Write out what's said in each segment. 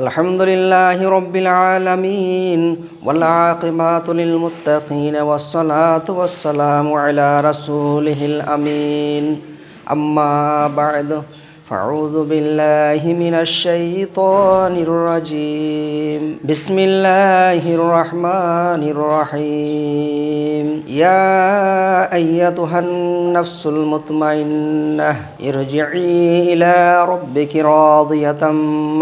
الحمد لله رب العالمين والعاقبة للمتقين والصلاة والسلام على رسوله الأمين أما بعد فأعوذ بالله من الشيطان الرجيم بسم الله الرحمن الرحيم يا أيتها النفس المطمئنة ارجعي إلى ربك راضية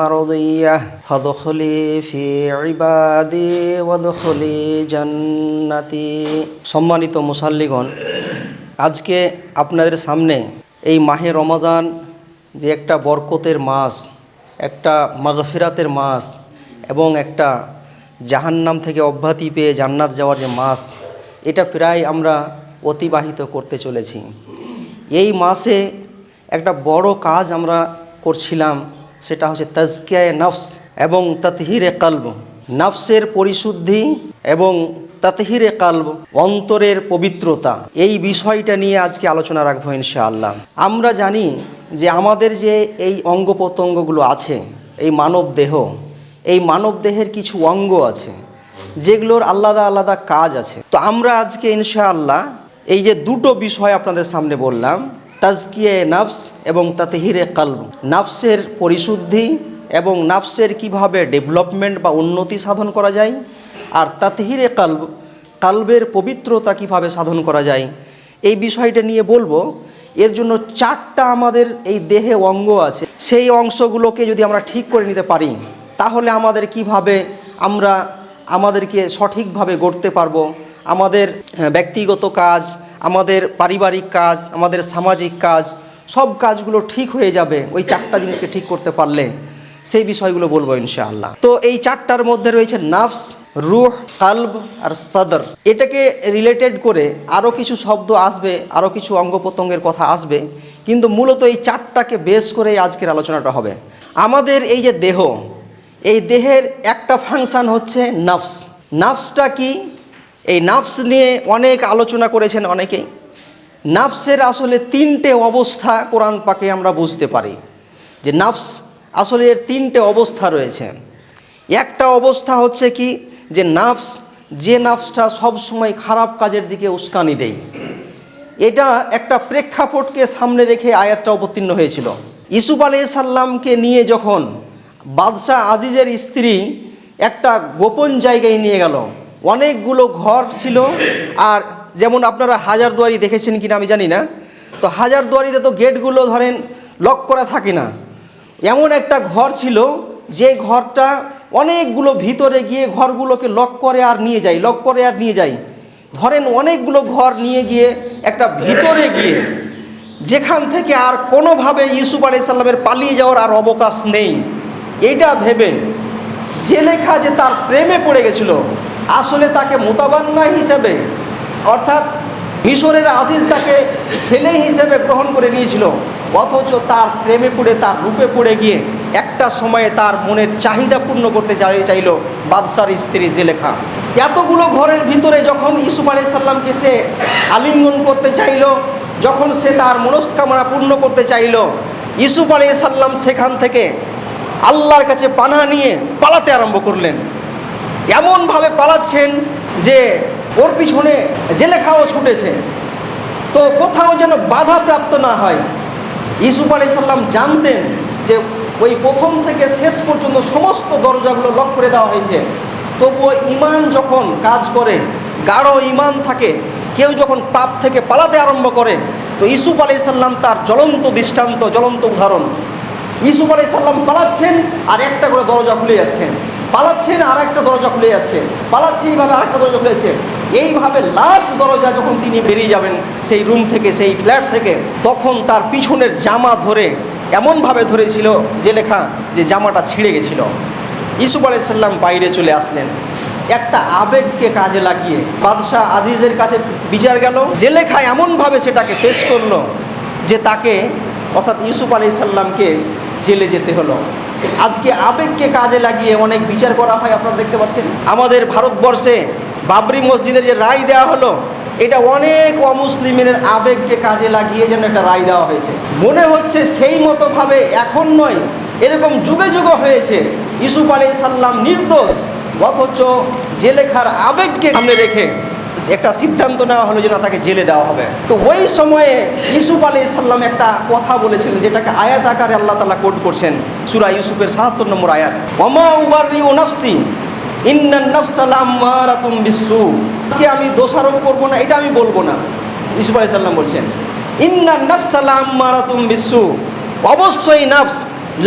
مرضية فادخلي في عبادي وادخلي جنتي সম্মানিত মুসাল্লিগণ আজকে আপনাদের সামনে এই মাহে রমাদান যে একটা বরকতের মাস, একটা মাগফিরাতের মাস এবং একটা জাহান্নাম থেকে অব্যাহতি পেয়ে জান্নাত যাওয়ার যে মাস, এটা প্রায় আমরা অতিবাহিত করতে চলেছি। এই মাসে একটা বড় কাজ আমরা করছিলাম, সেটা হচ্ছে তাজকিয়ায় নফস এবং তাতহিরে কালব। নফসের পরিশুদ্ধি এবং তাতহিরে কালব, অন্তরের পবিত্রতা, এই বিষয়টা নিয়ে আজকে আলোচনা রাখব ইনশাআল্লাহ। আমরা জানি যে আমাদের যে এই অঙ্গ প্রত্যঙ্গগুলো আছে, এই মানব দেহ, এই মানব দেহের কিছু অঙ্গ আছে, যেগুলোর আলাদা আলাদা কাজ আছে। তো আমরা আজকে ইনশাআল্লাহ এই যে দুটো বিষয় আপনাদের সামনে বললাম, তাজকিয়ে নাফস এবং তাতহিরে কালব। নাফসের পরিশুদ্ধি এবং নাফসের কীভাবে ডেভেলপমেন্ট বা উন্নতি সাধন করা যায়, আর তাতহিরে কালব, কালবের পবিত্রতা কীভাবে সাধন করা যায়, এই বিষয়টা নিয়ে বলব। এর জন্য চারটা আমাদের এই দেহে অঙ্গ আছে। সেই অংশগুলোকে যদি আমরা ঠিক করে নিতে পারি, তাহলে আমাদের কীভাবে আমরা আমাদেরকে সঠিকভাবে গড়তে পারব? আমাদের ব্যক্তিগত কাজ, আমাদের পারিবারিক কাজ, আমাদের সামাজিক কাজ, সব কাজগুলো ঠিক হয়ে যাবে ওই চারটা জিনিসকে ঠিক করতে পারলে। সেই বিষয়গুলো বলব ইনশাআল্লাহ। তো এই চারটার মধ্যে রয়েছে নাফস, রুহ, কালব আর সদর। এটাকে রিলেটেড করে আরও কিছু শব্দ আসবে আরও কিছু অঙ্গ প্রত্যঙ্গের কথা আসবে, কিন্তু মূলত এই চারটাকে বেস করে আজকের আলোচনাটা হবে। আমাদের এই যে দেহ, এই দেহের একটা ফাংশন হচ্ছে নাফস। নাফসটা কি? এই নাফস নিয়ে অনেক আলোচনা করেছেন অনেকেই। নাফসের আসলে তিনটে অবস্থা কোরআন পাকে আমরা বুঝতে পারি। যে নাফস আসলে এর তিনটে অবস্থা রয়েছে। একটা অবস্থা হচ্ছে কি? যে নাফস, যে নাফসটা সবসময় খারাপ কাজের দিকে উস্কানি দেয়। এটা একটা প্রেক্ষাপটকে সামনে রেখে আয়াতটা অবতীর্ণ হয়েছিল। ইসুফ আলাইসাল্লামকে নিয়ে যখন বাদশাহ আজিজের স্ত্রী একটা গোপন জায়গায় নিয়ে গেল, অনেকগুলো ঘর ছিল, আর যেমন আপনারা হাজারদুয়ারি দেখেছেন কিনা আমি জানি না, তো হাজারদুয়ারিতে তো গেটগুলো ধরেন লক করা থাকে না। এমন একটা ঘর ছিল, যে ঘরটা অনেকগুলো ভিতরে গিয়ে ঘরগুলোকে লক করে আর নিয়ে যায় লক করে আর নিয়ে যায়। ধরেন অনেকগুলো ঘর নিয়ে গিয়ে একটা ভিতরে গিয়ে যেখান থেকে আর কোনোভাবে ইউসুফ আলি সাল্লামের পালিয়ে যাওয়ার আর অবকাশ নেই। এটা ভেবে যে লেখা যে তার প্রেমে পড়ে গেছিল, আসলে তাকে মোতাবান্না হিসেবে, অর্থাৎ মিশরের আজিজ তাকে ছেলে হিসেবে গ্রহণ করে নিয়েছিল। অথচ তার প্রেমে পড়ে, তার রূপে পড়ে গিয়ে একটা সময়ে তার মনের চাহিদা পূর্ণ করতে চাই, চাইল বাদশার স্ত্রী জেলেখা। এতগুলো ঘরের ভিতরে যখন ইসুফ আলি সাল্লামকে সে আলিঙ্গন করতে চাইল, যখন সে তার মনস্কামনা পূর্ণ করতে চাইল, ইসুফ আলি সাল্লাম সেখান থেকে আল্লাহর কাছে পানা নিয়ে পালাতে আরম্ভ করলেন। এমনভাবে পালাচ্ছেন যে ওর পিছনে জেলেখাও ছুটেছে। তো কোথাও যেন বাধা প্রাপ্ত না হয়। ইসুফ আলি সাল্লাম জানতেন যে ওই প্রথম থেকে শেষ পর্যন্ত সমস্ত দরজাগুলো লক করে দেওয়া হয়েছে। তবুও ইমান যখন কাজ করে, গাঢ় ইমান থাকে, কেউ যখন পাপ থেকে পালাতে আরম্ভ করে, তো ইসুফ আলি সাল্লাম তার জ্বলন্ত দৃষ্টান্ত, জ্বলন্ত উদাহরণ। ইসুফ আলি সাল্লাম পালাচ্ছেন আর একটা করে দরজা খুলে যাচ্ছেন পালাচ্ছেন আর একটা দরজা খুলে যাচ্ছে। পালাচ্ছে এইভাবে আর একটা দরজা খুলে যাচ্ছে। এইভাবে লাস্ট দরজা যখন তিনি বেরিয়ে যাবেন, সেই রুম থেকে, সেই ফ্ল্যাট থেকে, তখন তার পিছনের জামা ধরে এমনভাবে ধরেছিল যে লেখা যে জামাটা ছিঁড়ে গেছিল। ইসুফ আলাই সাল্লাম বাইরে চলে আসলেন। একটা আবেগকে কাজে লাগিয়ে বাদশাহ আজিজের কাছে বিচার গেল। জেলেখা এমনভাবে সেটাকে পেশ করল যে তাকে, অর্থাৎ ইউসুফ আলি সাল্লামকে জেলে যেতে হলো। আজকে আবেগকে কাজে লাগিয়ে অনেক বিচার করা হয়, আপনারা দেখতে পাচ্ছেন? আমাদের ভারতবর্ষে বাবরি মসজিদের যে রায় দেওয়া হলো, এটা অনেক অমুসলিমের আবেগকে কাজে লাগিয়ে যেন একটা রায় দেওয়া হয়েছে। মনে হচ্ছে সেই মতোভাবে এখন নয়, এরকম যুগে যুগে হয়েছে। ইসুফ আলী সাল্লাম নির্দোষ, অথচ জেলেখার আবেগকে সামনে রেখে একটা সিদ্ধান্ত নেওয়া হলো যে না, তাকে জেলে দেওয়া হবে। তো ওই সময়ে ইসুফ আলী সাল্লাম একটা কথা বলেছিলেন যেটাকে আয়াত আকারে আল্লাহ তালা কোট করছেন, সুরা ইউসুফের সাহাত্তর নম্বর আয়াত। অমা উবারি নফসি আমি দোষারোপ করব না, এটা আমি বলব না। ইসুফ আলী সাল্লাম বলছেন ইন্নান নফসালাম বিশ্বু অবশ্যই নফস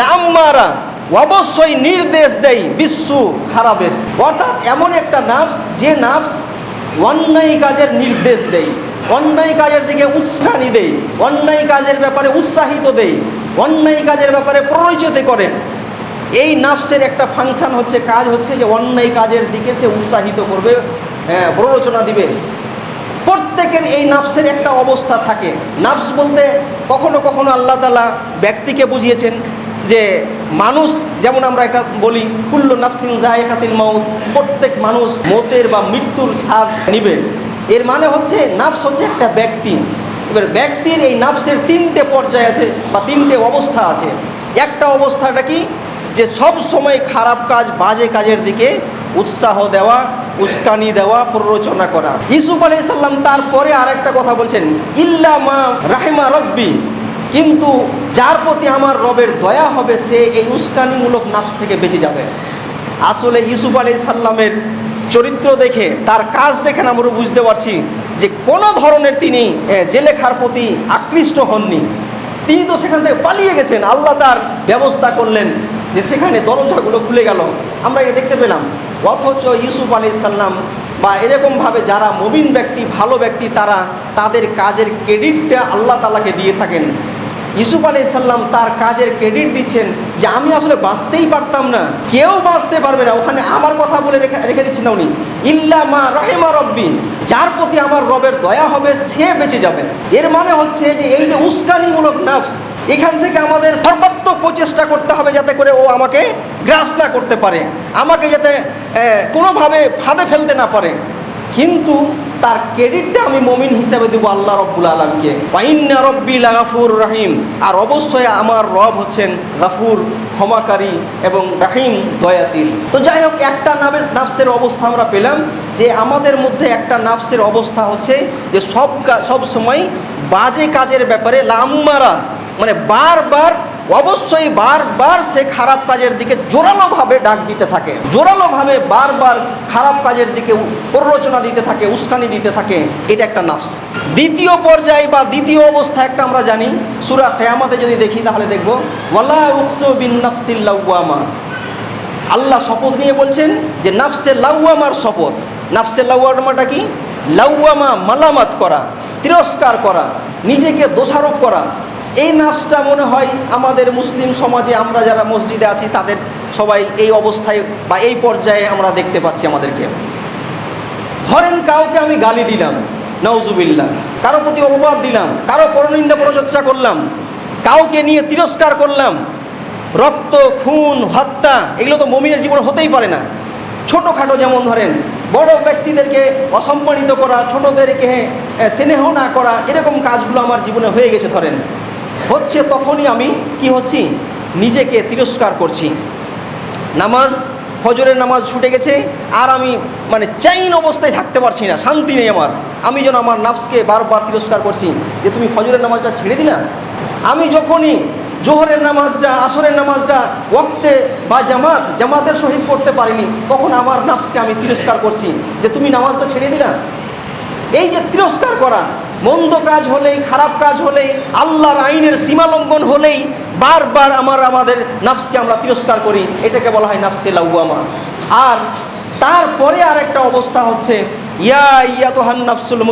লাম্মারা অবশ্যই নির্দেশ দেয় বিশ্ব খারাপের। অর্থাৎ এমন একটা নাফস, যে নাফস অন্যায় কাজের নির্দেশ দেয় অন্যায় কাজের দিকে উৎসাহী দেয় অন্যায় কাজের ব্যাপারে উৎসাহিত দেয় অন্যায় কাজের ব্যাপারে প্ররোচিত করে। এই নাফসের একটা ফাংশন হচ্ছে, কাজ হচ্ছে যে অন্যায় কাজের দিকে সে উৎসাহিত করবে প্ররোচনা দিবে। প্রত্যেকের এই নাফসের একটা অবস্থা থাকে। নাফস বলতে কখনো কখনো আল্লাহ তালা ব্যক্তিকে বুঝিয়েছেন যে মানুষ, যেমন আমরা একটা বলি, কুল্ল নাফসিন জায়কাতিল মৌত প্রত্যেক মানুষ মতের বা মৃত্যুর স্বাদ নিবে। এর মানে হচ্ছে, নাফস হচ্ছে একটা ব্যক্তি। এবার ব্যক্তির এই নাফসের তিনটে পর্যায় আছে বা তিনটে অবস্থা আছে। একটা অবস্থাটা কি? যে সব সময় খারাপ কাজ বাজে কাজের দিকে উৎসাহ দেওয়া, উস্কানি দেওয়া, প্ররোচনা করা। ইসুফ আলি সাল্লাম তারপরে আর একটা কথা বলছেন, ইল্লা মা রাহিমা রব্বি। কিন্তু যার প্রতি আমার রবের দয়া হবে, সে এই উস্কানিমূলক নাফস থেকে বেঁচে যাবে। আসলে ইসুফ আলি সাল্লামের চরিত্র দেখে, তার কাজ দেখে আমরা বুঝতে পারছি যে কোনো ধরনের তিনি জেলেখার প্রতি আকৃষ্ট হননি। তিনি তো সেখান থেকে পালিয়ে গেছেন। আল্লাহ তার ব্যবস্থা করলেন। যে সেখানে দরজাগুলো খুলে গেল। আমরা এটা দেখতে পেলাম। অথচ ইউসুফ আলি সাল্লাম বা এরকমভাবে যারা মবিন ব্যক্তি, ভালো ব্যক্তি, তারা তাদের কাজের ক্রেডিটটা আল্লাহ তালাকে দিয়ে থাকেন। ইসুফ আলি সাল্লাম তার কাজের ক্রেডিট দিচ্ছেন যে আমি আসলে বাঁচতেই পারতাম না। কেউ বাঁচতে পারবে না। ওখানে আমার কথা বলে রেখে রেখে দিচ্ছেন উনি। ইল্লা মা রাহেমা রব্বি। যার প্রতি আমার রবের দয়া হবে, সে বেঁচে যাবে। এর মানে হচ্ছে যে এই যে উস্কানিমূলক নাফস এখান থেকে আমাদের সর্বাত্মক প্রচেষ্টা করতে হবে যাতে করে ও আমাকে গ্রাস না করতে পারে, আমাকে যাতে কোনোভাবে ফাঁদে ফেলতে না পারে। কিন্তু তার ক্রেডিটটা আমি মমিন হিসাবে দেবো আল্লাহ রব্বুল আলমকে ওয়াইন্না রব্বি গাফুর রাহিম। আর অবশ্যই আমার রব হচ্ছেন গাফুর, ক্ষমাকারী এবং রাহিম, দয়াশীল। তো যাই হোক, একটা নাবেস নাফসের অবস্থা আমরা পেলাম যে আমাদের মধ্যে একটা নাফসের অবস্থা হচ্ছে যে সব সব সময় বাজে কাজের ব্যাপারে লাম্মারা মানে বারবার অবশ্যই বারবার সে খারাপ কাজের দিকে জোরালোভাবে ডাক দিতে থাকে। জোরালোভাবে বারবার খারাপ কাজের দিকে প্ররোচনা দিতে থাকে, উস্কানি দিতে থাকে, এটা একটা নাফস। দ্বিতীয় পর্যায়ে বা দ্বিতীয় অবস্থা একটা আমরা জানি, সুরা কেয়ামাতে যদি দেখি তাহলে দেখব, ওয়ালা উকসু বিন নাফসিল লাউয়ামা আল্লাহ শপথ নিয়ে বলছেন যে, নাফসে লাউয়ামার শপথ। নাফসে লাউয়ামাটা কি? লাউয়ামা মালামাত করা, তিরস্কার করা, নিজেকে দোষারোপ করা। এই নাফসটা মনে হয় আমাদের মুসলিম সমাজে আমরা যারা মসজিদে আছি তাদের সবাই এই অবস্থায় বা এই পর্যায়ে আমরা দেখতে পাচ্ছি আমাদেরকে। ধরেন কাউকে আমি গালি দিলাম নওজুবিল্লা কারও প্রতি অপবাদ দিলাম কারও পরনিন্দা পরচর্চা করলাম কাউকে নিয়ে তিরস্কার করলাম রক্ত খুন হত্যা এগুলো তো মমিনের জীবনে হতেই পারে না। ছোটোখাটো যেমন ধরেন বড় ব্যক্তিদেরকে অসম্মানিত করা ছোটোদেরকে এ, স্নেহ না করা এরকম কাজগুলো আমার জীবনে হয়ে গেছে ধরেন। হচ্ছে তখনই আমি কি হচ্ছি? নিজেকে তিরস্কার করছি। নামাজ, ফজরের নামাজ ছুটে গেছে, আর আমি মানে চাইন অবস্থায় থাকতে পারছি না, শান্তি নেই আমার। আমি যেন আমার নাফসকে বারবার তিরস্কার করছি, যে তুমি ফজরের নামাজটা ছেড়ে দিলা? আমি যখনই জোহরের নামাজটা, আসরের নামাজটা ওক্তে বা জামাত, জামাতের সহিত করতে পারিনি, তখন আমার নাফসকে আমি তিরস্কার করছি, যে তুমি নামাজটা ছেড়ে দিলা? এই যে তিরস্কার করা, মন্দ কাজ হলেই, খারাপ কাজ হলেই, আল্লাহর আইনের সীমালঙ্ঘন হলেই বারবার আমার, আমাদের নাফসকে আমরা তিরস্কার করি, এটাকে বলা হয় নাফসে লাউয়ামা আর তারপরে আর একটা অবস্থা হচ্ছে, ইয়া ইয়া তোহান নাফসুল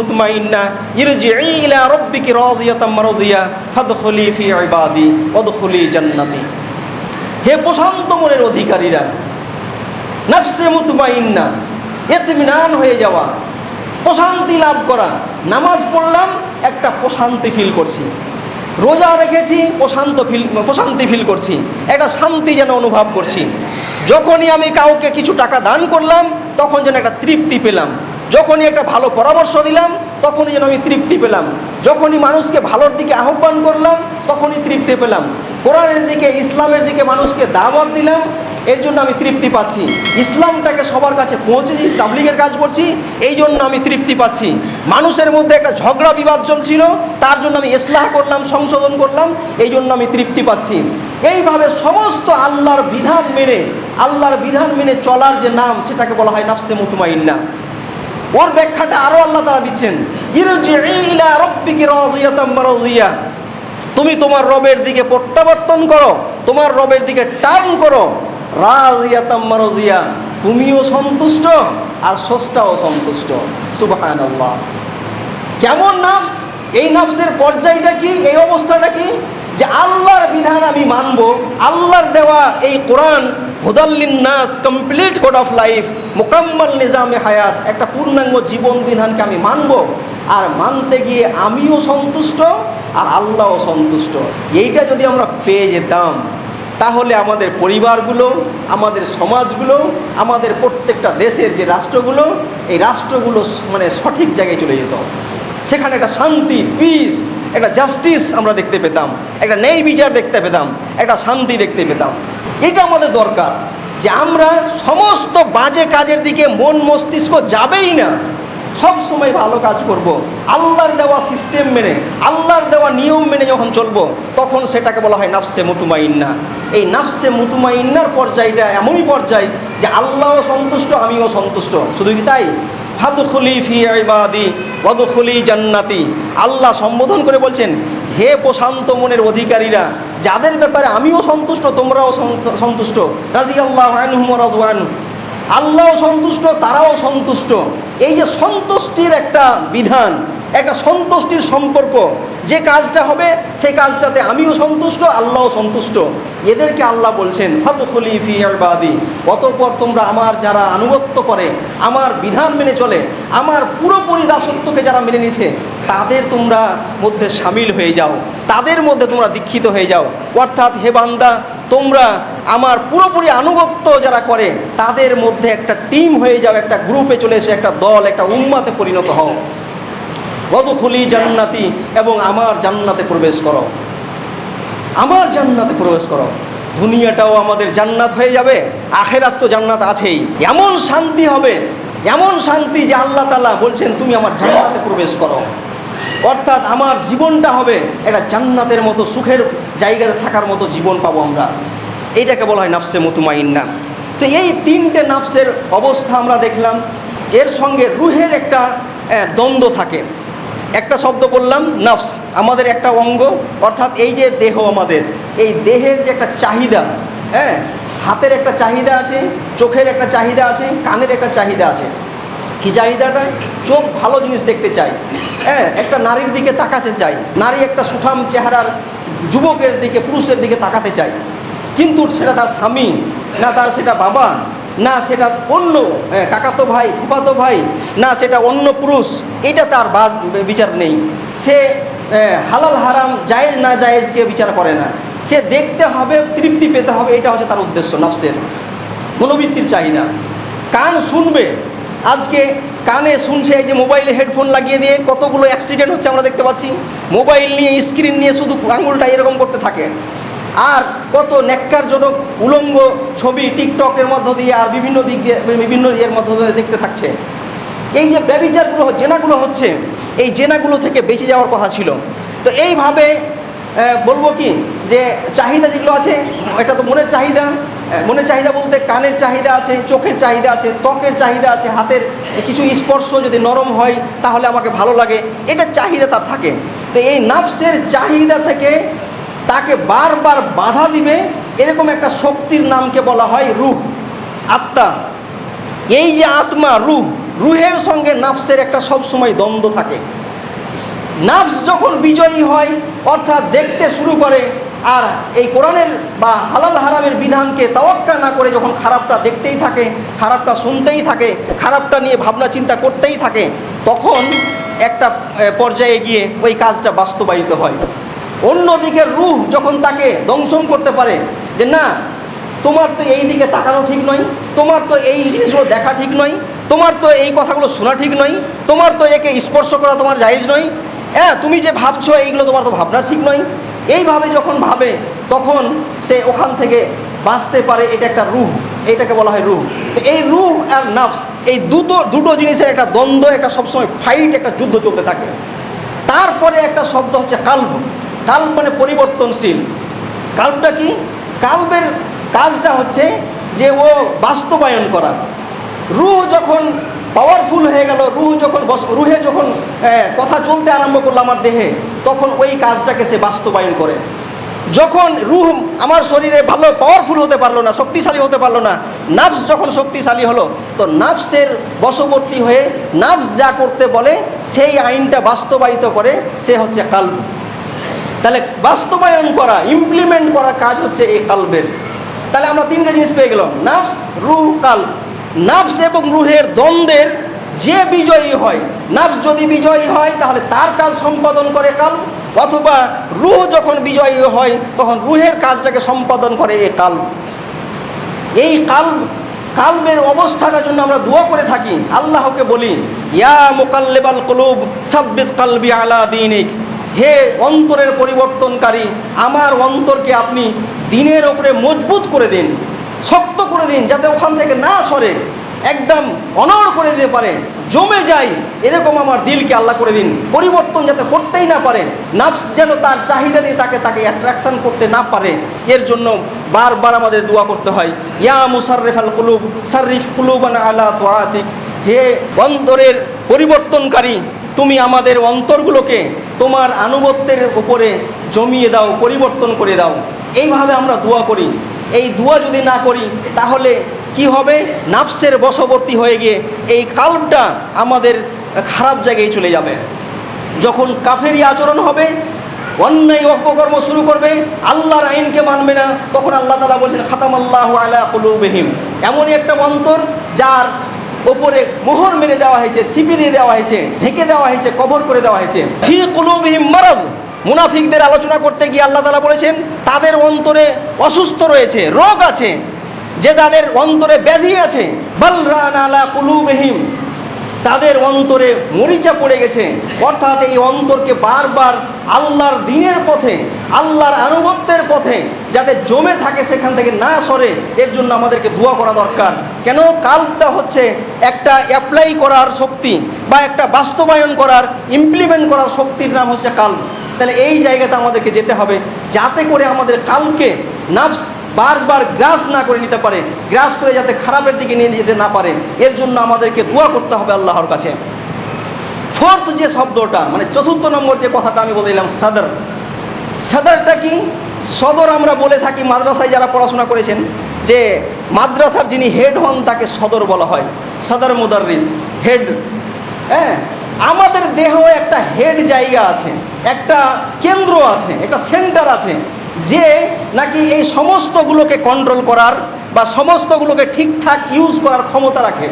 হে প্রশান্ত মনের অধিকারীরা, নাফসে হয়ে যাওয়া প্রশান্তি লাভ করা। নামাজ পড়লাম, একটা প্রশান্তি ফিল করছি। রোজা রেখেছি, প্রশান্ত ফিল প্রশান্তি ফিল করছি। একটা শান্তি যেন অনুভব করছি। যখনই আমি কাউকে কিছু টাকা দান করলাম, তখন যেন একটা তৃপ্তি পেলাম। যখনই একটা ভালো পরামর্শ দিলাম, তখনই যেন আমি তৃপ্তি পেলাম। যখনই মানুষকে ভালোর দিকে আহ্বান করলাম, তখনই তৃপ্তি পেলাম। কোরআনের দিকে, ইসলামের দিকে মানুষকে দাওয়াত দিলাম, এর জন্য আমি তৃপ্তি পাচ্ছি। ইসলামটাকে সবার কাছে পৌঁছে দিই তাবলিগের কাজ করছি, এই জন্য আমি তৃপ্তি পাচ্ছি। মানুষের মধ্যে একটা ঝগড়া বিবাদ চলছিল, তার জন্য আমি ইসলাহ করলাম, সংশোধন করলাম, এই জন্য আমি তৃপ্তি পাচ্ছি। এইভাবে সমস্ত আল্লাহর বিধান মেনে, আল্লাহর বিধান মেনে চলার যে নাম, সেটাকে বলা হয় নাফসে মুতমাইন্না। ওর ব্যাখ্যাটা আরও আল্লাহ তারা দিচ্ছেন। তুমি তোমার রবের দিকে প্রত্যাবর্তন করো, তোমার রবের দিকে টার্ন করো। মারজিয়া, তুমিও সন্তুষ্ট আর স্রষ্টাও সন্তুষ্ট। সুবহানাল্লাহ। কেমন নাফস? এই নাফসের পর্যায়টা কি? এই অবস্থাটা কি? যে আল্লাহর বিধান আমি মানব, আল্লাহর দেওয়া এই কোরআন হুদাল্লিন নাস কমপ্লিট কোড অফ লাইফ মোকাম্মল নিজামে হায়াত, একটা পূর্ণাঙ্গ জীবন বিধানকে আমি মানব। আর মানতে গিয়ে আমিও সন্তুষ্ট আর আল্লাহও সন্তুষ্ট। এইটা যদি আমরা পেয়ে যেতাম, তাহলে আমাদের পরিবারগুলো, আমাদের সমাজগুলো, আমাদের প্রত্যেকটা দেশের যে রাষ্ট্রগুলো, এই রাষ্ট্রগুলো মানে সঠিক জায়গায় চলে যেত। সেখানে একটা শান্তি পিস একটা জাস্টিস আমরা দেখতে পেতাম, একটা ন্যায় বিচার দেখতে পেতাম, একটা শান্তি দেখতে পেতাম। এটা আমাদের দরকার যে আমরা সমস্ত বাজে কাজের দিকে মন মস্তিষ্ক যাবেই না। সব সময় ভালো কাজ করব। আল্লাহর দেওয়া সিস্টেম মেনে, আল্লাহর দেওয়া নিয়ম মেনে যখন চলবো, তখন সেটাকে বলা হয় নাফসে মুতুমাইন্না। এই নাফসে মুতুমাইন্নার পর্যায়টা এমনই পর্যায় যে আল্লাহও সন্তুষ্ট, আমিও সন্তুষ্ট। শুধু কি তাই? হাদুখুলি ফি ইবাদি জান্নাতি। আল্লাহ সম্বোধন করে বলছেন, হে প্রশান্ত মনের অধিকারীরা, যাদের ব্যাপারে আমিও সন্তুষ্ট, তোমরাও সন্ত- সন্তুষ্ট। রাজি আল্লাহ আল্লাহও সন্তুষ্ট, তারাও সন্তুষ্ট। এই যে সন্তুষ্টির একটা বিধান, একটা সন্তুষ্টির সম্পর্ক, যে কাজটা হবে সেই কাজটাতে আমিও সন্তুষ্ট, আল্লাহও সন্তুষ্ট। এদেরকে আল্লাহ বলছেন ফাতুখলি ফি ইবাদি অতঃপর তোমরা আমার যারা আনুগত্য করে, আমার বিধান মেনে চলে, আমার পুরোপুরি দাসত্বকে যারা মেনে নিয়েছে, তাদের তোমরা মধ্যে সামিল হয়ে যাও। তাদের মধ্যে তোমরা দীক্ষিত হয়ে যাও। অর্থাৎ হে বান্দা, তোমরা আমার পুরোপুরি আনুগত্য যারা করে, তাদের মধ্যে একটা টিম হয়ে যাও, একটা গ্রুপে চলে এসো, একটা দল, একটা উম্মাতে পরিণত হও। বদখুলি জান্নাতি এবং আমার জান্নাতে প্রবেশ করো। আমার জান্নাতে প্রবেশ করো। দুনিয়াটাও আমাদের জান্নাত হয়ে যাবে, আখেরাত তো জান্নাত আছেই। এমন শান্তি হবে, এমন শান্তি যে আল্লাহ তালা বলছেন, তুমি আমার জান্নাতে প্রবেশ করো। অর্থাৎ আমার জীবনটা হবে একটা জান্নাতের মতো, সুখের জায়গাতে থাকার মতো জীবন পাবো আমরা। এইটাকে বলা হয় নাফসে মুতুমাইন্না। তো এই তিনটে নাফসের অবস্থা আমরা দেখলাম। এর সঙ্গে রুহের একটা দ্বন্দ্ব থাকে। একটা শব্দ বললাম, নফস, আমাদের একটা অঙ্গ, অর্থাৎ এই যে দেহ আমাদের, এই দেহের যে একটা চাহিদা হ্যাঁ হাতের একটা চাহিদা আছে, চোখের একটা চাহিদা আছে, কানের একটা চাহিদা আছে। কি চাহিদাটা? চোখ ভালো জিনিস দেখতে চাই। হ্যাঁ একটা নারীর দিকে তাকাতে চাই। নারী একটা সুঠাম চেহারার যুবকের দিকে, পুরুষের দিকে তাকাতে চাই। কিন্তু সেটা তার স্বামী, না তার সেটা বাবা, না সেটা অন্য কাকাতো ভাই, ফুফাতো ভাই, না সেটা অন্য পুরুষ, এটা তার বিচার নেই। সে হালাল হারাম, জায়েজ না জায়েজকে বিচার করে না। সে দেখতে হবে, তৃপ্তি পেতে হবে, এটা হচ্ছে তার উদ্দেশ্য নফসের। মনোবৃত্তির চাহিদা। কান শুনবে। আজকে কানে শুনছে এই যে মোবাইলে হেডফোন লাগিয়ে দিয়ে কতগুলো অ্যাক্সিডেন্ট হচ্ছে আমরা দেখতে পাচ্ছি। মোবাইল নিয়ে স্ক্রিন নিয়ে শুধু আঙুলটা এরকম করতে থাকে। আর কত ন্যাক্কারজনক উলঙ্গ ছবি টিকটকের মধ্য দিয়ে আর বিভিন্ন দিক দিয়ে, বিভিন্ন ইয়ের মধ্য দিয়ে দেখতে থাকছে। এই যে ব্যবিচারগুলো জেনাগুলো হচ্ছে, এই জেনাগুলো থেকে বেঁচে যাওয়ার কথা ছিল। তো এইভাবে বলব কি যে চাহিদা যেগুলো আছে, এটা তো মনের চাহিদা। মনের চাহিদা বলতে কানের চাহিদা আছে, চোখের চাহিদা আছে, ত্বকের চাহিদা আছে, হাতের কিছু স্পর্শ যদি নরম হয় তাহলে আমাকে ভালো লাগে। এটা চাহিদা তার থাকে। তো এই নাফসের চাহিদা থেকে তাকে বারবার বাধা দিবে, এরকম একটা শক্তির নামকে বলা হয় রুহ। আত্মা। এই যে আত্মা, রুহ, রুহের সঙ্গে নাফসের একটা সবসময় দ্বন্দ্ব থাকে। নাফস যখন বিজয়ী হয়, অর্থাৎ দেখতে শুরু করে, আর এই কোরআনের বা হালাল হারামের বিধানকে তাওয়াক্কা না করে যখন খারাপটা দেখতেই থাকে, খারাপটা শুনতেই থাকে, খারাপটা নিয়ে ভাবনা চিন্তা করতেই থাকে, তখন একটা পর্যায়ে গিয়ে ওই কাজটা বাস্তবায়িত হয়। অন্যদিকে রুহ যখন তাকে দংশন করতে পারে, যে না, তোমার তো এই দিকে তাকানো ঠিক নয়, তোমার তো এই জিনিসগুলো দেখা ঠিক নয়, তোমার তো এই কথাগুলো শোনা ঠিক নয়, তোমার তো একে স্পর্শ করা তোমার জায়েজ নয়। হ্যাঁ তুমি যে ভাবছ এইগুলো তোমার তো ভাবনা ঠিক নয়। এইভাবে যখন ভাবে, তখন সে ওখান থেকে বাঁচতে পারে, এটা একটা রুহ, এটাকে বলা হয় রুহ। তো এই রুহ আর নাফস, এই দুটো দুটো জিনিসের একটা দ্বন্দ্ব, একটা সবসময় ফাইট একটা যুদ্ধ চলতে থাকে। তারপরে একটা শব্দ হচ্ছে কাল্ব। কাল্ব মানে পরিবর্তনশীল। কাল্বটা কি? কাল্বের কাজটা হচ্ছে যে ও বাস্তবায়ন করা। রুহ যখন পাওয়ারফুল হয়ে গেল, রুহ যখন রুহে যখন কথা চলতে আরম্ভ করল আমার দেহে, তখন ওই কাজটাকে সে বাস্তবায়ন করে। যখন রুহ আমার শরীরে ভালো পাওয়ারফুল হতে পারল না, শক্তিশালী হতে পারল না নাফস যখন শক্তিশালী হলো, তো নাফসের বশবর্তী হয়ে নাফস যা করতে বলে, সেই আইনটা বাস্তবায়িত করে, সে হচ্ছে কাল্ব তাহলে বাস্তবায়ন করা ইমপ্লিমেন্ট করা কাজ হচ্ছে এই কাল্বের। তাহলে আমরা তিনটা জিনিস পেয়ে গেলাম। নাফস, রুহ কাল নাফস এবং রুহের দ্বন্দ্বের যে বিজয়ী হয়, নাফস যদি বিজয়ী হয়, তাহলে তার কাজ সম্পাদন করে কাল অথবা রুহ যখন বিজয়ী হয়, তখন রুহের কাজটাকে সম্পাদন করে এ কাল এই কাল কালবের অবস্থাটার জন্য আমরা দোয়া করে থাকি। আল্লাহকে বলি, ইয়া মোকাল্লেবাল কলুব, সাব্বিত কালবি আলা দিনিক। হে অন্তরের পরিবর্তনকারী, আমার অন্তরকে আপনি দিনের ওপরে মজবুত করে দিন, শক্ত করে দিন, যাতে ওখান থেকে না সরে, একদম অনড় করে দিতে পারে, জমে যায়, এরকম আমার দিলকে আল্লাহ করে দিন। পরিবর্তন যাতে করতেই না পারে, নাফস যেন তার চাহিদা দিয়ে তাকে তাকে অ্যাট্রাকশন করতে না পারে, এর জন্য বারবার আমাদের দোয়া করতে হয়। ইয়া মুসাররিফ আল কুলুব সারিফ কুলুবান আলা তোয়াতিক। হে অন্তরের পরিবর্তনকারী তুমি আমাদের অন্তরগুলোকে তোমার আনুগত্যের উপরে জমিয়ে দাও, পরিবর্তন করে দাও। এইভাবে আমরা দোয়া করি। এই দোয়া যদি না করি, তাহলে কি হবে? নাফসের বশবর্তী হয়ে গিয়ে এই কাল্পটা আমাদের খারাপ জায়গায় চলে যাবে। যখন কাফেরি আচরণ হবে, অন্যায় অপকর্ম শুরু করবে, আল্লাহর আইনকে মানবে না, তখন আল্লাহ তালা বলছেন খাতাম আল্লাহ আলা কুলুবেহিম। এমনই একটা অন্তর যার ওপরে মোহর মেরে দেওয়া হয়েছে সিপি দিয়ে দেওয়া হয়েছে, ঢেকে দেওয়া হয়েছে, কবর করে দেওয়া হয়েছে। ফি কুলুবিহিম মারাজ। মুনাফিকদের আলোচনা করতে গিয়ে আল্লাহ তালা বলেছেন, তাদের অন্তরে অসুস্থ রয়েছে, রোগ আছে, যে তাদের অন্তরে ব্যাধি আছে বালরান আলা কুলুবহিম। তাদের অন্তরে মরিচা পড়ে গেছে। অর্থাৎ এই অন্তরকে বারবার আল্লাহর দিনের পথে, আল্লাহর আনুগত্যের পথে যাতে জমে থাকে সেখান থেকে না সরে, এর জন্য আমাদেরকে দোয়া করা দরকার। কেন? কালটা হচ্ছে একটা অ্যাপ্লাই করার শক্তি বা একটা বাস্তবায়ন করার ইমপ্লিমেন্ট করার শক্তির নাম হচ্ছে কাল। তাহলে এই জায়গাতে আমাদেরকে যেতে হবে, যাতে করে আমাদের কালকে নাফস বারবার গ্রাস না করে নিতে পারে, গ্রাস করে যাতে খারাপের দিকে নিয়ে যেতে না পারে, এর জন্য আমাদেরকে দোয়া করতে হবে আল্লাহর কাছে। ফোর্থ যে শব্দটা মানে চতুর্থ নম্বর যে কথাটা আমি বলে দিলাম সাদার সাদারটা কি? সদর আমরা বলে থাকি মাদ্রাসায় যারা পড়াশোনা করেছেন, যে মাদ্রাসার যিনি হেড হন তাকে সদর বলা হয়, সদর মুদারিস হেড হ্যাঁ আমাদের দেহ একটা হেড জায়গা আছে, একটা কেন্দ্র আছে, একটা সেন্টার আছে, যে নাকি এই সমস্তগুলোকে কন্ট্রোল করার বা সমস্তগুলোকে ঠিকঠাক ইউজ করার ক্ষমতা রাখে।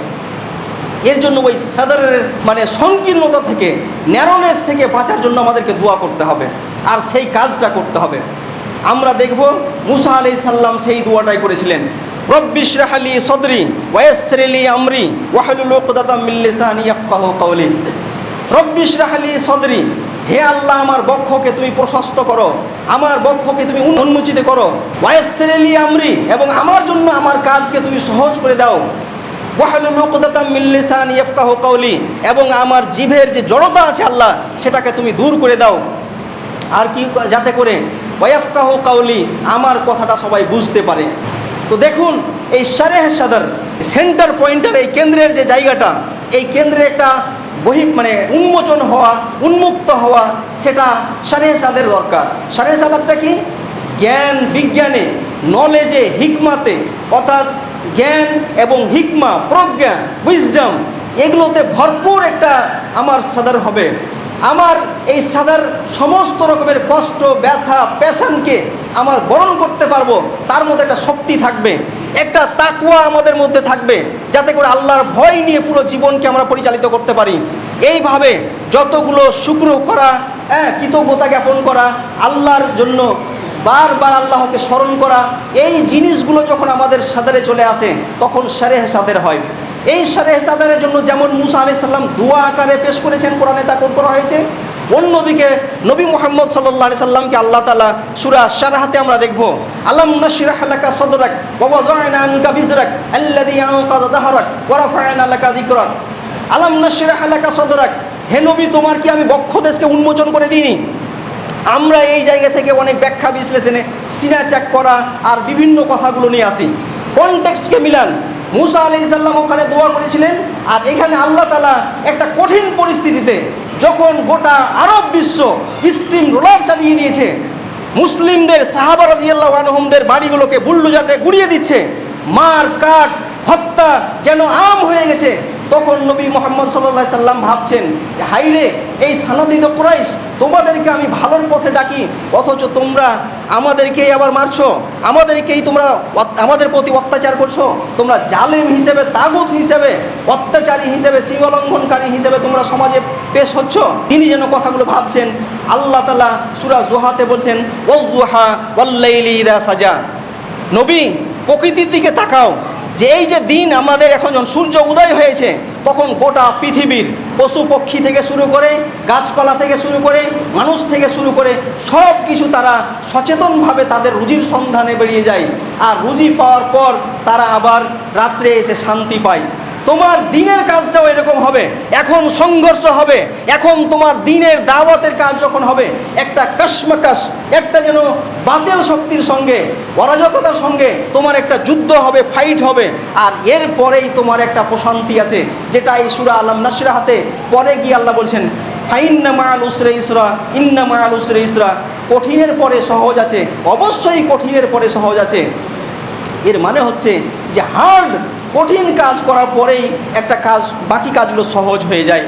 এর জন্য ওই সাদারের মানে সংকীর্ণতা থেকে ন্যারোনেস থেকে বাঁচার জন্য আমাদেরকে দোয়া করতে হবে, আর সেই কাজটা করতে হবে। আমরা দেখব মুসা আলি সাল্লাম সেই দোয়াটাই করেছিলেন। রব্বিশ রাহালি সদরি ওয়েসরেলি আমরি ওয়াহলুল উকদাতা মিল্লিসানি ইয়াফকাহু কওলি। রব্বিশ রাহালি সদরি, হে আল্লাহ আমার বক্ষকে তুমি প্রশস্ত করো, আমার বক্ষকে তুমি উন্মোচিত করো। ওয়াইসরেলি আমরি, এবং আমার জন্য আমার কাজকে তুমি সহজ করে দাও। ইয়াফকাহু এবং আমার জিভের যে জড়তা আছে আল্লাহ, সেটাকে তুমি দূর করে দাও। আর কি যাতে করে? ওয়াফকাহু কাউলি আমার কথাটা সবাই বুঝতে পারে। তো দেখুন, এই সারেহ সাদার সেন্টার পয়েন্টের এই কেন্দ্রের যে জায়গাটা, এই কেন্দ্রে একটা বহি মানে উন্মোচন হওয়া, উন্মুক্ত হওয়া, সেটা সারেহ সাদের দরকার। সারেহ সাদারটা কি? জ্ঞান বিজ্ঞানে নলেজে হিকমাতে অর্থাৎ জ্ঞান এবং হিকমা প্রজ্ঞা উইজডম এগুলোতে ভরপুর একটা আমার সাদার হবে। আমার এই সাদার সমস্ত রকমের কষ্ট, ব্যথা, পেশানকে আমার বরণ করতে পারব, তার মধ্যে একটা শক্তি থাকবে, একটা তাকুয়া আমাদের মধ্যে থাকবে, যাতে করে আল্লাহর ভয় নিয়ে পুরো জীবনকে আমরা পরিচালিত করতে পারি। এইভাবে যতগুলো শুক্র করা হ্যাঁ কৃতজ্ঞতা জ্ঞাপন করা, আল্লাহর জন্য বারবার আল্লাহকে স্মরণ করা, এই জিনিসগুলো যখন আমাদের সাদারে চলে আসে, তখন সারে সাদের হয়। এই সারে সাদারের জন্য যেমন মুসা আলি সাল্লাম দোয়া আকারে পেশ করেছেন, কোরআনে তা করা হয়েছে, অন্যদিকে নবী মোহাম্মদ সাল্লাহ সাল্লামকে আল্লাহ তালা সুরা সারাহাতে আমরা দেখব, আলম নাশিরাহ লাকা সদরাক ওয়াদা'না আনকা বিজরাক রাফা'না লাকা যিকরাক। আলম নাশিরাহ লাকা সদরাক, হে নবী তোমার কি আমি বক্ষ দেশকে উন্মোচন করে দিইনি? আমরা এই জায়গা থেকে অনেক ব্যাখ্যা বিশ্লেষণে সিনা চেক করা আর বিভিন্ন কথাগুলো নিয়ে আসি। কনটেক্সটকে মিলান মুসা আলি ইসাল্লাম ওখানে দোয়া করেছিলেন। আর এখানে আল্লাহ তালা একটা কঠিন পরিস্থিতিতে যখন গোটা আরব বিশ্ব স্টিম রোলার চালিয়ে দিয়েছে, মুসলিমদের সাহাবার রাজিয়াল্লাহ আনহমদের বাড়িগুলোকে বুল্লুজাতে গুড়িয়ে দিচ্ছে, মার, কাট, হত্যা যেন আম হয়ে গেছে। তখন নবী মোহাম্মদ সাল্লাহ সাল্লাম ভাবছেন, হাইরে, এই সানাদিত কুরাইশ, তোমাদেরকে আমি ভালোর পথে ডাকি, অথচ তোমরা আমাদেরকেই আবার মারছো, আমাদেরকেই তোমরা আমাদের প্রতি অত্যাচার করছ, তোমরা জালেম হিসেবে, তাগুত হিসেবে, অত্যাচারী হিসেবে, সীমালঙ্ঘনকারী হিসেবে তোমরা সমাজে পেশ হচ্ছ। তিনি যেন কথাগুলো ভাবছেন, আল্লাহ তালা সুরা জোহাতে বলছেন ওজুহা ওয়াল্লাইলি ইদা সাজা। নবী, প্রকৃতির দিকে তাকাও। যে এই যে দিন আমাদের এখন যখন সূর্য উদয় হয়েছে, তখন গোটা পৃথিবীর পশু পক্ষী থেকে শুরু করে, গাছপালা থেকে শুরু করে, মানুষ থেকে শুরু করে সব কিছু তারা সচেতনভাবে তাদের রুজির সন্ধানে বেরিয়ে যায়। আর রুজি পাওয়ার পর তারা আবার রাত্রে এসে শান্তি পায়। তোমার দিনের কাজটাও এরকম হবে। এখন সংঘর্ষ হবে। এখন তোমার দিনের দাওয়াতের কাজ যখন হবে, একটা কাশমাকাশ, একটা যেন বাতিল শক্তির সঙ্গে, অরাজকতার সঙ্গে তোমার একটা যুদ্ধ হবে ফাইট হবে। আর এর পরেই তোমার একটা প্রশান্তি আছে, যেটা এই সুরা আলম নাসিরা হাতে। পরে গিয়ে আল্লাহ বলছেন, ফাইন্না মায়াল উসরে ইসরা, ইন্না মায়াল উসরে ইসরা। কঠিনের পরে সহজ আছে, অবশ্যই কঠিনের পরে সহজ আছে। এর মানে হচ্ছে যে হার্ড কঠিন কাজ করার পরেই একটা কাজ, বাকি কাজগুলো সহজ হয়ে যায়।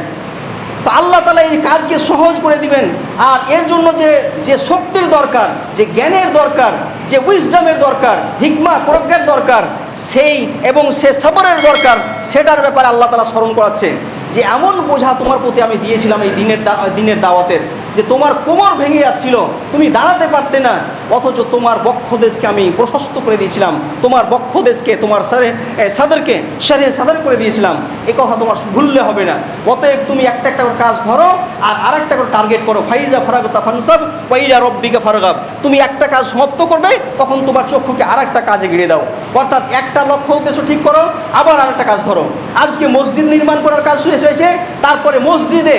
তো আল্লাহ তালা এই কাজকে সহজ করে দিবেন। আর এর জন্য যে যে শক্তির দরকার, যে জ্ঞানের দরকার, যে উইজডামের দরকার, হিকমা, প্রজ্ঞার দরকার, সেই এবং সে সবরের দরকার, সেটার ব্যাপারে আল্লাহ তালা স্মরণ করাচ্ছে। যে এমন বোঝা তোমার প্রতি আমি দিয়েছিলাম এই দিনের দিনের দাওয়াতের। যে তোমার কোমর ভেঙে যাচ্ছিল, তুমি দাঁড়াতে পারতে না। অথচ তোমার বক্ষ দেশকে আমি প্রশস্ত করে দিয়েছিলাম। তোমার বক্ষ দেশকে তোমার সারে সাদরকে, সারে, সাদর করে দিয়েছিলাম। এ কথা তোমার ভুললে হবে না। অতএব তুমি একটা একটা করে কাজ ধরো, আর আরেকটা করে টার্গেট করো। ফাইজা ফারাগতা ফানসাব ওয়াইজা রব্বিকা ফারাগাব। তুমি একটা কাজ সমাপ্ত করবে, তখন তোমার চক্ষুকে আর একটা কাজে গিরে দাও। অর্থাৎ একটা লক্ষ্য উদ্দেশ্য ঠিক করো, আবার আরেকটা কাজ ধরো। আজকে মসজিদ নির্মাণ করার কাজ শেষ হয়েছে তারপরে মসজিদে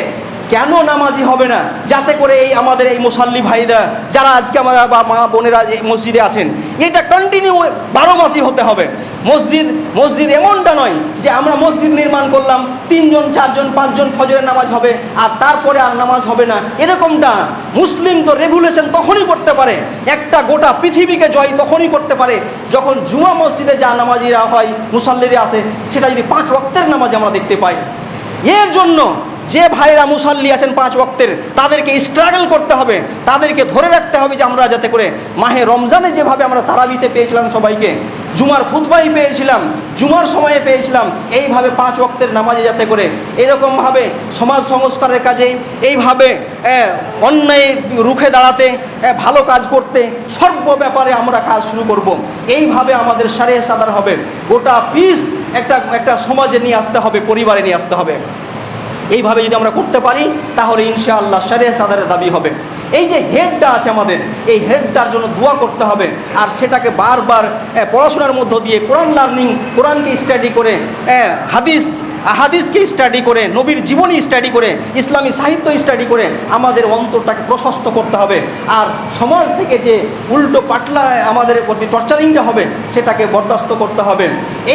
কেন নামাজি হবে না? যাতে করে এই আমাদের এই মুসাল্লি ভাইরা, যারা আজকে আমার বা মা বোনেরা এই মসজিদে আছেন, এটা কন্টিনিউ বারো মাসই হতে হবে। মসজিদ মসজিদ এমনটা নয় যে আমরা মসজিদ নির্মাণ করলাম, তিনজন, চারজন, পাঁচজন ফজরের নামাজ হবে, আর তারপরে আর নামাজ হবে না। এরকমটা মুসলিম তো রেগুলেশন তখনই করতে পারে। একটা গোটা পৃথিবীকে জয় তখনই করতে পারে। যখন জুমা মসজিদে যা নামাজিরা হয়, মুসাল্লিরা আসে, সেটা যদি পাঁচ রক্তের নামাজ আমরা দেখতে পাই। এর জন্য যে ভাইরা মুসাল্লি আছেন পাঁচ ওয়াক্তের, তাদেরকে স্ট্রাগল করতে হবে, তাদেরকে ধরে রাখতে হবে যে আমরা যাতে করে মাহে রমজানে যেভাবে আমরা তারাবিতে পেয়েছিলাম সবাইকে, জুমার খুতবাই পেয়েছিলাম, জুমার সময়ে পেয়েছিলাম, এইভাবে পাঁচ ওয়াক্তের নামাজে যাতে করে এরকমভাবে সমাজ সংস্কারের কাজে, এইভাবে অন্যায় রুখে দাঁড়াতে ভালো কাজ করতে সর্ব ব্যাপারে আমরা কাজ শুরু করব। এইভাবে আমাদের সারে সাদার হবে গোটা পিস একটা একটা সমাজে নিয়ে আসতে হবে, পরিবারে নিয়ে আসতে হবে এইভাবে যদি আমরা করতে পারি তাহলে ইনশাআল্লাহ সারে সাদারের দাবি হবে। এই যে হেডটা আছে আমাদের, এই হেডটার জন্য দোয়া করতে হবে। আর সেটাকে বারবার পড়াশোনার মধ্য দিয়ে কোরআন লার্নিং, কোরআনকে স্টাডি করে হাদিস হাদিসকে স্টাডি করে, নবীর জীবনী স্টাডি করে, ইসলামী সাহিত্য স্টাডি করে আমাদের অন্তরটাকে প্রশস্ত করতে হবে। আর সমাজ থেকে যে উল্টো পাটলা আমাদের প্রতি টর্চারিংটা হবে, সেটাকে বরদাস্ত করতে হবে।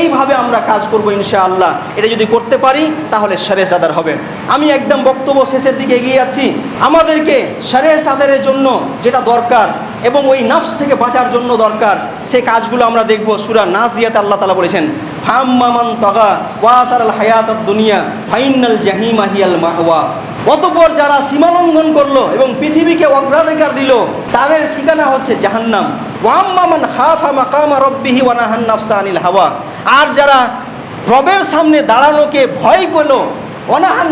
এইভাবে আমরা কাজ করব ইনশাআল্লাহ। এটা যদি করতে পারি, তাহলে সারে সাদার হবে। আমি একদম বক্তব্য শেষের দিকে এগিয়ে যাচ্ছি। আমাদেরকে সারে সাদারের জন্য যেটা দরকার এবং ওই নাফস থেকে বাঁচার জন্য দরকার, সে কাজগুলো আমরা দেখব সুরা নাজিয়াতে আল্লাহ তালা বলেছেন ফাম্মামান তগা ওয়াসার আল হায়াত দুনিয়া ফাইনাল জাহিমা হিয়াল মাহওয়া। অতপর যারা সীমালঙ্ঘন করল এবং পৃথিবীকে অগ্রাধিকার দিল, তাদের ঠিকানা হচ্ছে জাহান্নাম। ওয়াম্মামান হাফা মাকামা রব্বিহি ওয়ানাহান নাফসা আনিল হাওয়া। আর যারা রবের সামনে দাঁড়ানোকে ভয় করল অনাহান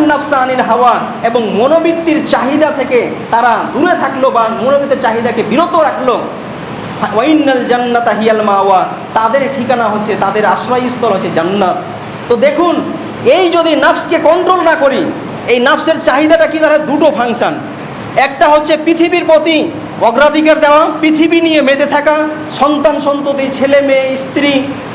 হাওয়া, এবং মনোবৃত্তির চাহিদা থেকে তারা দূরে থাকল বা মনোবৃত্তির চাহিদাকে বিরত রাখল। ওয়াইনাল জান্নাতা হিয়াল মাওয়া, তাদের ঠিকানা হচ্ছে, তাদের আশ্রয়স্থল হচ্ছে জান্নাত। তো দেখুন, এই যদি নাফসকে কন্ট্রোল না করি, এই নাফসের চাহিদাটা কি তারা দুটো ফাংশন একটা হচ্ছে পৃথিবীর প্রতি অগ্রাধিকার দেওয়া, পৃথিবী নিয়ে মেতে থাকা, সন্তান সন্ততি, ছেলে মেয়ে, স্ত্রী,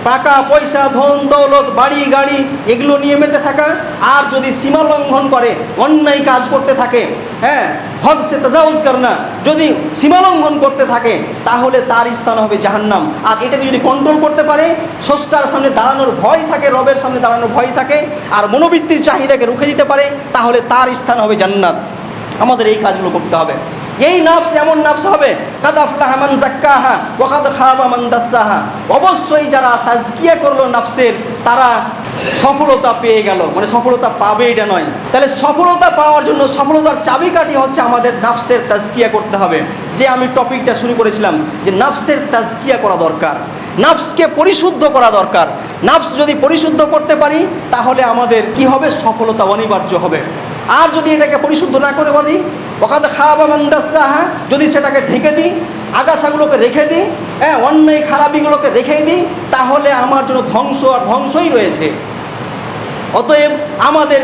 টাকা, পয়সা, ধন, দৌলত, বাড়ি, গাড়ি, এগুলো নিয়ে মেতে থাকা। আর যদি সীমা লঙ্ঘন করে, অন্যায় কাজ করতে থাকে হ্যাঁ হদ সে তাজাউজ না যদি সীমা লঙ্ঘন করতে থাকে, তাহলে তার স্থান হবে জাহান্নাম। আর এটাকে যদি কন্ট্রোল করতে পারে, স্রষ্টার সামনে দাঁড়ানোর ভয় থাকে, রবের সামনে দাঁড়ানোর ভয় থাকে, আর মনোবৃত্তির চাহিদাকে রুখে দিতে পারে, তাহলে তার স্থান হবে জান্নাত। আমাদের এই কাজগুলো করতে হবে। এই নাফস এমন নাফস হবে, কাদাফলাহা মান জাক্কাহা ওয়াকাদ খাবা মান দাসসাহা অবশ্যই যারা তাজকিয়া করল নাফসের, তারা সফলতা পেয়ে গেল। মানে সফলতা পাবে এটা নয়। তাহলে সফলতা পাওয়ার জন্য সফলতার চাবিকাঠি হচ্ছে আমাদের নাফসের তাজকিয়া করতে হবে। যে আমি টপিকটা শুরু করেছিলাম, যে নাফসের তাজকিয়া করা দরকার। নাফসকে পরিশুদ্ধ করা দরকার। নাফস যদি পরিশুদ্ধ করতে পারি, তাহলে আমাদের কি হবে? সফলতা অনিবার্য হবে। আর যদি এটাকে পরিশুদ্ধ না করে বলি ওকাদ খাওয়া মান্দাসাহা যদি সেটাকে ঢেকে দিই, আগাছাগুলোকে রেখে দিই হ্যাঁ? অন্যায় খারাপিগুলোকে রেখে দিই, তাহলে আমার জন্য ধ্বংস আর ধ্বংসই রয়েছে। অতএব আমাদের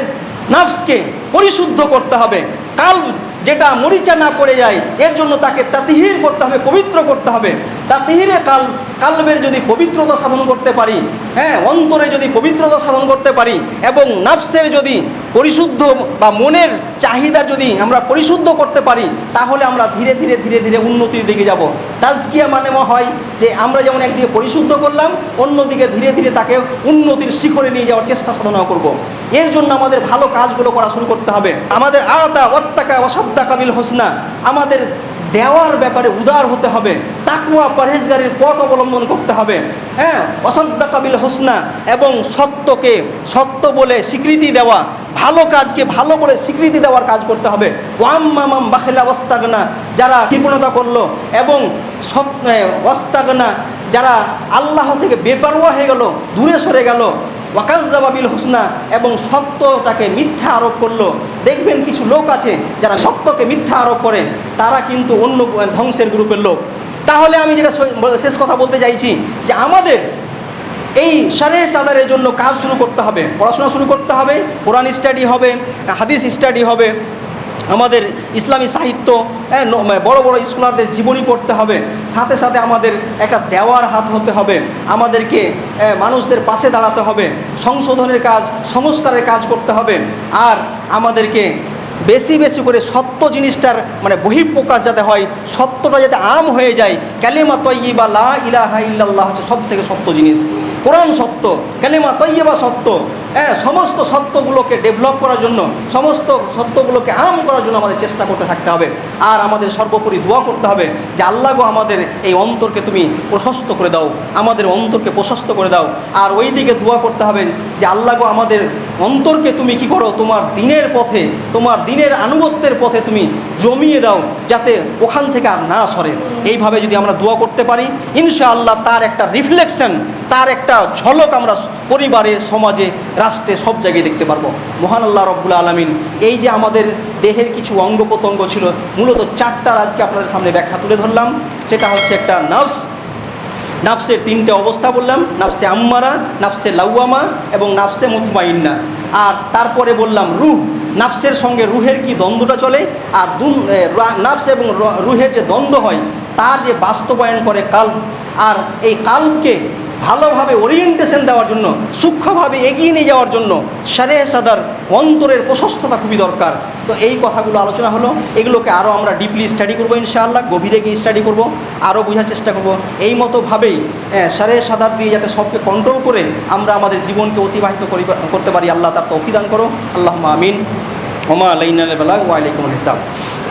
নাফসকে পরিশুদ্ধ করতে হবে। কাল যেটা মরিচা না পড়ে যায়, এর জন্য তাকে তাতিহির করতে হবে, পবিত্র করতে হবে। তাতিহিরে কাল, কালবের যদি পবিত্রতা সাধন করতে পারি হ্যাঁ অন্তরে যদি পবিত্রতা সাধন করতে পারি, এবং নাফসের যদি পরিশুদ্ধ বা মনের চাহিদা যদি আমরা পরিশুদ্ধ করতে পারি, তাহলে আমরা ধীরে ধীরে ধীরে ধীরে উন্নতির দিকে যাব তাজকিয়া মানে হয় যে আমরা যেমন একদিকে পরিশুদ্ধ করলাম, অন্যদিকে ধীরে ধীরে তাকে উন্নতির শিখরে নিয়ে যাওয়ার চেষ্টা সাধনা করব। এর জন্য আমাদের ভালো কাজগুলো করা শুরু করতে হবে আমাদের আড়তা অত্তাকা অসাদ্দা কাবিল হোসনা, আমাদের দেওয়ার ব্যাপারে উদার হতে হবে তাকুয়া পরহেজগারির পথ অবলম্বন করতে হবে। হ্যাঁ অসদ্দা কাবিল হোসনা এবং সত্যকে সত্য বলে স্বীকৃতি দেওয়া, ভালো কাজকে ভালো বলে স্বীকৃতি দেওয়ার কাজ করতে হবে। ওয়াম্মামাম বাখেলা ওস্তাগনা যারা কৃপণতা করল এবং সৎ ওস্তাগনা যারা আল্লাহ থেকে বেপারোয়া হয়ে গেল, দূরে সরে গেল ওয়াকাজাবাবিল হোসনা এবং সত্যটাকে মিথ্যা আরোপ করল। দেখবেন কিছু লোক আছে যারা সত্যকে মিথ্যা আরোপ করে, তারা কিন্তু অন্য ধ্বংসের গ্রুপের লোক। তাহলে আমি যেটা শেষ কথা বলতে চাইছি যে আমাদের এই সারে সাদারের জন্য কাজ শুরু করতে হবে, পড়াশোনা শুরু করতে হবে, কোরআন স্টাডি হবে, হাদিস স্টাডি হবে। আমাদের ইসলামী সাহিত্য বড় বড় স্কলারদের জীবনী পড়তে হবে। সাথে সাথে আমাদের একটা দেওয়ার হাত হতে হবে। আমাদেরকে মানুষদের পাশে দাঁড়াতে হবে। সংশোধনের কাজ, সংস্কারের কাজ করতে হবে। আর আমাদেরকে বেশি বেশি করে সত্য জিনিসটার মানে বহিঃপ্রকাশ যাতে হয়, সত্যটা যাতে আম হয়ে যায়। ক্যালেমা তৈবা লা ইলাহা ইল্লাল্লাহ হচ্ছে সব থেকে সত্য জিনিস। কোরআন সত্য ক্যালেমা তৈবা সত্য হ্যাঁ সমস্ত সত্যগুলোকে ডেভেলপ করার জন্য, সমস্ত সত্যগুলোকে আরাম করার জন্য আমাদের চেষ্টা করতে থাকতে হবে। আর আমাদের সর্বোপরি দোয়া করতে হবে যে আল্লাহগো আমাদের এই অন্তরকে তুমি প্রশস্ত করে দাও, আমাদের অন্তরকে প্রশস্ত করে দাও। আর ওই দিকে দোয়া করতে হবে যে আল্লাহগো আমাদের অন্তরকে তুমি কি করো, তোমার দিনের পথে, তোমার দিনের আনুগত্যের পথে তুমি জমিয়ে দাও, যাতে ওখান থেকে আর না সরে। এইভাবে যদি আমরা দোয়া করতে পারি, ইনশাআল্লাহ তার একটা রিফ্লেকশন তার একটা ঝলক আমরা পরিবারে সমাজে রাষ্ট্রে সব জায়গায় দেখতে পারব। মহান আল্লাহ রব্বুল আলমিন এই যে আমাদের দেহের কিছু অঙ্গ প্রত্যঙ্গ ছিল মূলত চারটার আজকে আপনাদের সামনে ব্যাখ্যা তুলে ধরলাম। সেটা হচ্ছে একটা নার্ভস নাফসের তিনটে অবস্থা বললাম নাফসে আম্মারা নাফসে লাউয়ামা এবং নাফসে মুতমাইন্না। আর তারপরে বললাম রুহ। নাফসের সঙ্গে রুহের কি দ্বন্দ্বটা চলে? আর এ, নাফস এবং রুহের যে দ্বন্দ্ব হয় তার যে বাস্তবায়ন করে কাল আর এই কালকে ভালোভাবে ওরিয়েন্টেশন দেওয়ার জন্য, সূক্ষ্মভাবে এগিয়ে নিয়ে যাওয়ার জন্য সারে সাদার অন্তরের প্রশস্ততা খুবই দরকার। তো এই কথাগুলো আলোচনা হলো, এগুলোকে আরও আমরা ডিপলি স্টাডি করব ইনশাআল্লাহ, গভীরে গিয়ে স্টাডি করব আরও বোঝার চেষ্টা করব। এই মতোভাবেই সারে সাদার দিয়ে যাতে সবকে কন্ট্রোল করে আমরা আমাদের জীবনকে অতিবাহিত করি- করতে পারি, আল্লাহ তার তৌফিদান করো। আল্লাহ আমিন। ওমা আলাইনা ওয়ালাইকুম হিসাব।